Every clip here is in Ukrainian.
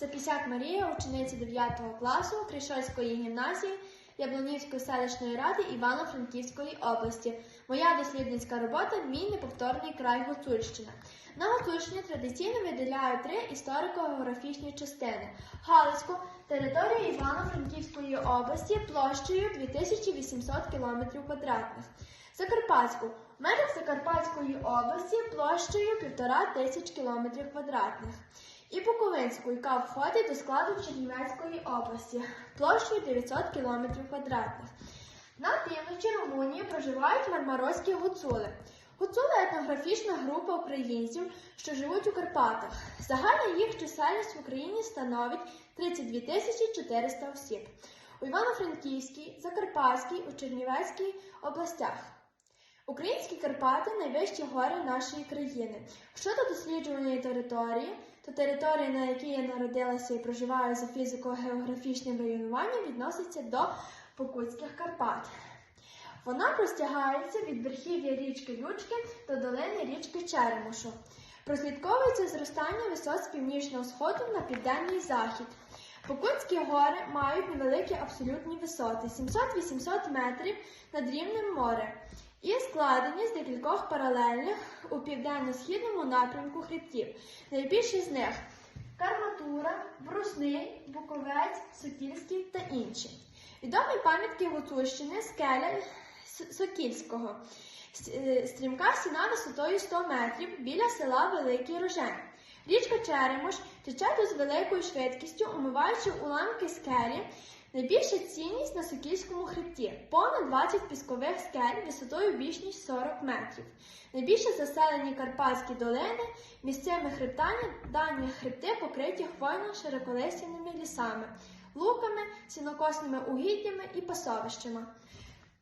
Запісяк Марія, учениця 9 класу Кришольської гімназії Яблонівської селищної ради Івано-Франківської області. Моя дослідницька робота Мій неповторний край Гуцульщина. На Гуцульщині традиційно виділяють три історико-географічні частини: Галицьку, територія Івано-Франківської області площею 2800 км квадратних. Закарпатську межах Закарпатської області площею 1500 км квадратних. І Буковинську, яка входить до складу Чернівецької області, площею 900 км квадратних. На півночі Румунії проживають мармарозькі гуцули. Гуцули етнографічна група українців, що живуть у Карпатах. Загальна їх чисельність в Україні становить 32 тисячі 400 осіб. У Івано-Франківській, Закарпатській, у Чернівецькій областях. Українські Карпати найвищі гори нашої країни. Щодо досліджуваної території, то територія, на якій я народилася і проживаю за фізико-географічним районуванням, відноситься до Покутських Карпат. Вона простягається від верхів'я річки Лючки до долини річки Черемошу. Прослідковується зростання висот з північного сходу на південний захід. Покутські гори мають невеликі абсолютні висоти 700-800 метрів над рівнем моря і складені з декількох паралельних у південно-східному напрямку хребтів. Найбільші з них Карматура, Брусний, Буковець, Сокільський та інші. Відомі пам'ятки Гуцульщини скеля Сокільського. Е, Стрімка стіна висотою 100 метрів біля села Великий Рожен. Річка Черемош тече тут з великою швидкістю, умиваючи уламки скелі. Найбільша цінність на Сокільському хребті понад 20 піскових скель висотою більш ніж 40 метрів. Найбільше заселені Карпатські долини, місцеві хребтання, дані хребти покриті хвойно широколистяними лісами, луками, сінокосними угіддями і пасовищами.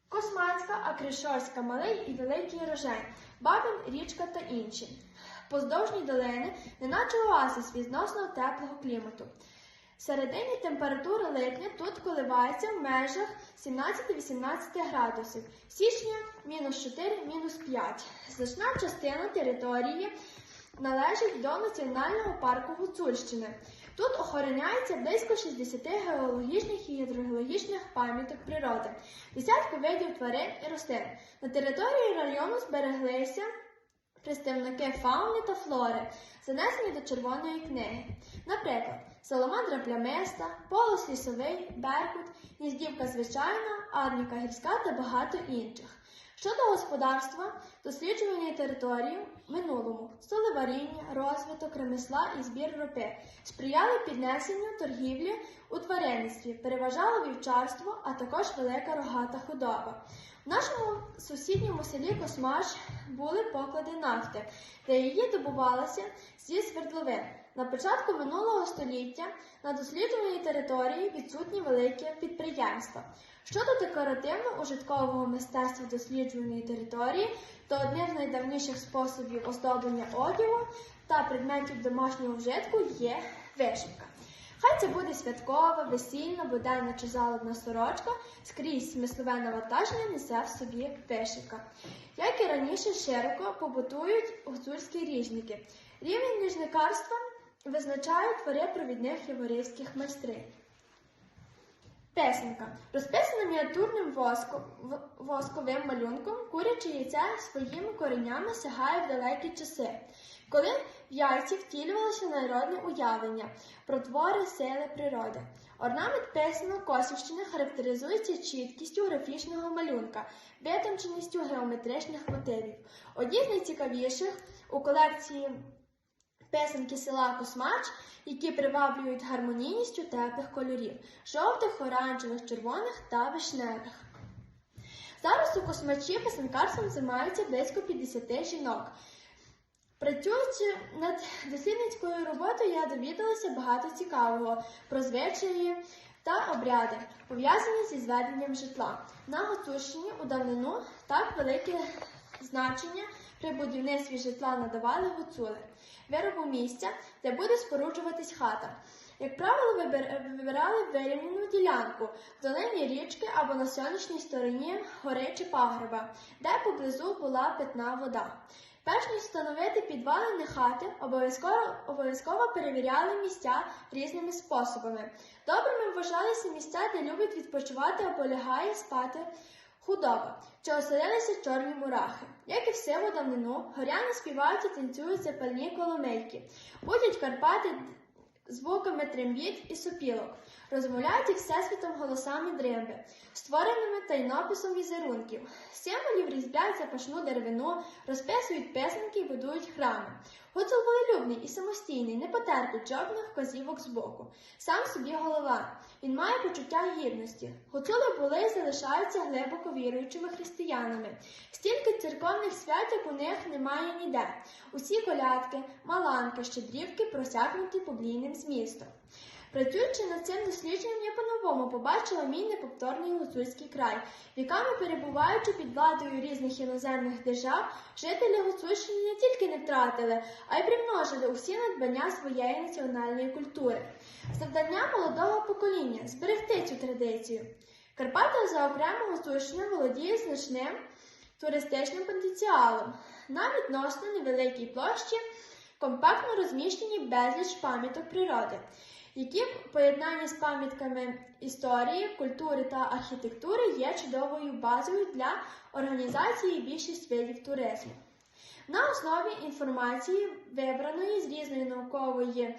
Космацька, Акришорська, Малий і Великий Рожень, Бабин, річка та інші. Поздовжні долини, неначе оазис відносно теплого клімату. В середині температура липня тут коливається в межах 17-18 градусів, січня мінус 4, мінус 5. Значна частина території належить до Національного парку Гуцульщини. Тут охороняється близько 60 геологічних і гідрогеологічних пам'яток природи, десятки видів тварин і рослин. На території району збереглися представники фауни та флори, занесені до Червоної книги. Наприклад, саламандра плямиста, полос лісовий, беркут, гніздівка звичайна, арніка гірська та багато інших. Щодо господарства, досліджування території в минулому, столеваріння, розвиток ремесла і збір ропи сприяли піднесенню торгівлі у тваринництві, переважало вівчарство, а також велика рогата худоба. Нашому сусідньому селі Космаш були поклади нафти, де її добувалося зі свердловин. На початку минулого століття на дослідженій території відсутні великі підприємства. Щодо декоративно-ужиткового мистецтва досліджуваної території, то одним з найдавніших способів оздоблення одягу та предметів домашнього вжитку є вишивка. Хай це буде святкова, весільна, буденна чи залобна сорочка, скрізь смислове навантаження несе в собі вишивка. Як і раніше, широко побутують гуцульські ріжники. Рівень ріжникарства визначають твори провідних яворівських майстрів. Песенка. Розписана мініатюрним воско, восковим малюнком, куряче яйце своїми коренями сягає в далекі часи, коли в яйці втілювалося народне уявлення про твори сили природи. Орнамент песенок Косівщини характеризується чіткістю графічного малюнка, витонченістю геометричних мотивів. Одні з найцікавіших у колекції Песенки села Космач, які приваблюють гармонійністю теплих кольорів жовтих, оранжевих, червоних та вишневих. Зараз у космачі писанкарством займаються близько 50 жінок. Працюючи над дослідницькою роботою, я довідалася багато цікавого про звичаї та обряди, пов'язані зі зведенням житла. На Гуцульщині у давнину так велике значення при будівництві житла надавали гуцули, виробу місця, де буде споруджуватись хата. Як правило, вибирали вирівняну ділянку в долині річки або на сонячній стороні гори чи пагорба, де поблизу була питна вода. Перш ніж встановити підвалини хати, обов'язково, обов'язково перевіряли місця різними способами. Добрими вважалися місця, де любить відпочивати або лягає спати худоба, чи оселилися чорні мурахи. Як і в сиву давнину, горяни співають і танцюють запальні коломейки, будять Карпати звуками трембіт і сопілок, розмовляють їх всесвітом голосами дримби, створеними тайнописом візерунків, символів різблять запашну деревину, розписують писанки і будують храми. Гуцул волелюбний і самостійний, не потерпить жодних вказівок збоку. Сам собі голова. Він має почуття гідності. Гуцули були і залишаються глибоко віруючими християнами. Стільки церковних свят, як у них немає ніде. Усі колядки, маланки, щедрівки просякнуті поблійним змістом. Працюючи над цим дослідженням, я по-новому побачила мій неповторний гуцульський край. Віками перебуваючи під владою різних іноземних держав, жителі Гуцульщини не тільки не втратили, а й примножили усі надбання своєї національної культури. Завдання молодого покоління зберегти цю традицію. Карпати за окремо Гуцульщина володіє значним туристичним потенціалом. На відносно невеликій площі компактно розміщені безліч пам'яток природи, які в поєднанні з пам'ятками історії, культури та архітектури є чудовою базою для організації більшість видів туризму. На основі інформації, вибраної з різної наукової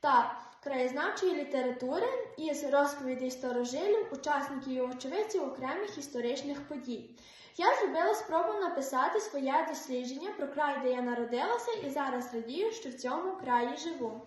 та краєзнавчої літератури із розповідей старожилів, учасників і очевидців окремих історичних подій. Я зробила спробу написати своє дослідження про край, де я народилася, і зараз радію, що в цьому краї живу.